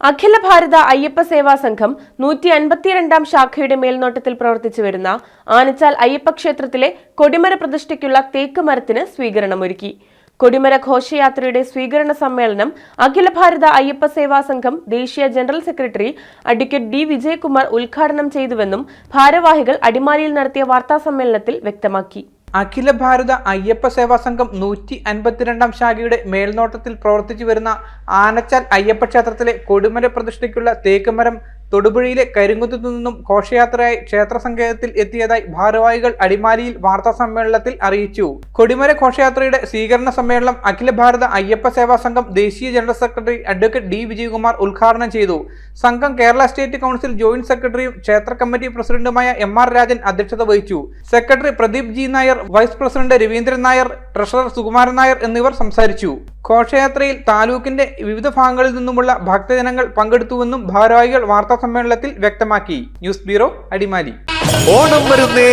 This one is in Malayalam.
അഖില ഭാരത അയ്യപ്പ സേവാ സംഘം നൂറ്റി അൻപത്തിരണ്ടാം ശാഖയുടെ മേൽനോട്ടത്തിൽ പ്രവർത്തിച്ചു വരുന്ന ആനച്ചാൽ അയ്യപ്പ ക്ഷേത്രത്തിലെ കൊടിമര പ്രതിഷ്ഠയ്ക്കുള്ള തേക്ക് മരത്തിന് സ്വീകരണമൊരുക്കി. കൊടിമര ഘോഷയാത്രയുടെ സ്വീകരണ സമ്മേളനം അഖില ഭാരത അയ്യപ്പ സേവാ സംഘം ദേശീയ general secretary advocate D Vijayakumar ഉദ്ഘാടനം ചെയ്തുവെന്നും ഭാരവാഹികൾ അടിമാലിയിൽ നടത്തിയ വാർത്താസമ്മേളനത്തിൽ വ്യക്തമാക്കി. അഖില ഭാരത അയ്യപ്പ സേവാ സംഘം നൂറ്റി അൻപത്തിരണ്ടാം ശാഖയുടെ മേൽനോട്ടത്തിൽ പ്രവർത്തിച്ചു വരുന്ന ആനച്ചാൽ അയ്യപ്പ ക്ഷേത്രത്തിലെ കൊടുമര പ്രതിഷ്ഠയ്ക്കുള്ള തേക്കുമരം തൊടുപുഴയിലെ കരിങ്കുന്നത്തു നിന്നും ഘോഷയാത്രയായി ക്ഷേത്ര സങ്കേതത്തിൽ എത്തിയതായി ഭാരവാഹികൾ അടിമാലിയിൽ വാർത്താ സമ്മേളനത്തിൽ അറിയിച്ചു. കൊടിമര ഘോഷയാത്രയുടെ സ്വീകരണ സമ്മേളനം അഖില ഭാരത അയ്യപ്പ സേവാ സംഘം ദേശീയ general secretary advocate D Vijayakumar ഉദ്ഘാടനം ചെയ്തു. സംഘം കേരള സ്റ്റേറ്റ് കൗൺസിൽ ജോയിന്റ് സെക്രട്ടറിയും ക്ഷേത്ര കമ്മിറ്റി പ്രസിഡന്റുമായ എം ആർ രാജൻ അധ്യക്ഷത വഹിച്ചു. Secretary Pradeep G Nair vice president Raveendran Nair treasurer Sukumaran Nair എന്നിവർ സംസാരിച്ചു. ഘോഷയാത്രയിൽ താലൂക്കിന്റെ വിവിധ ഭാഗങ്ങളിൽ നിന്നുമുള്ള ഭക്തജനങ്ങൾ പങ്കെടുത്തുവെന്നും ഭാരവാഹികൾ വാർത്താ സമ്മേളനത്തിൽ വ്യക്തമാക്കി. News bureau Adimali. ഓണം വരുന്നേ.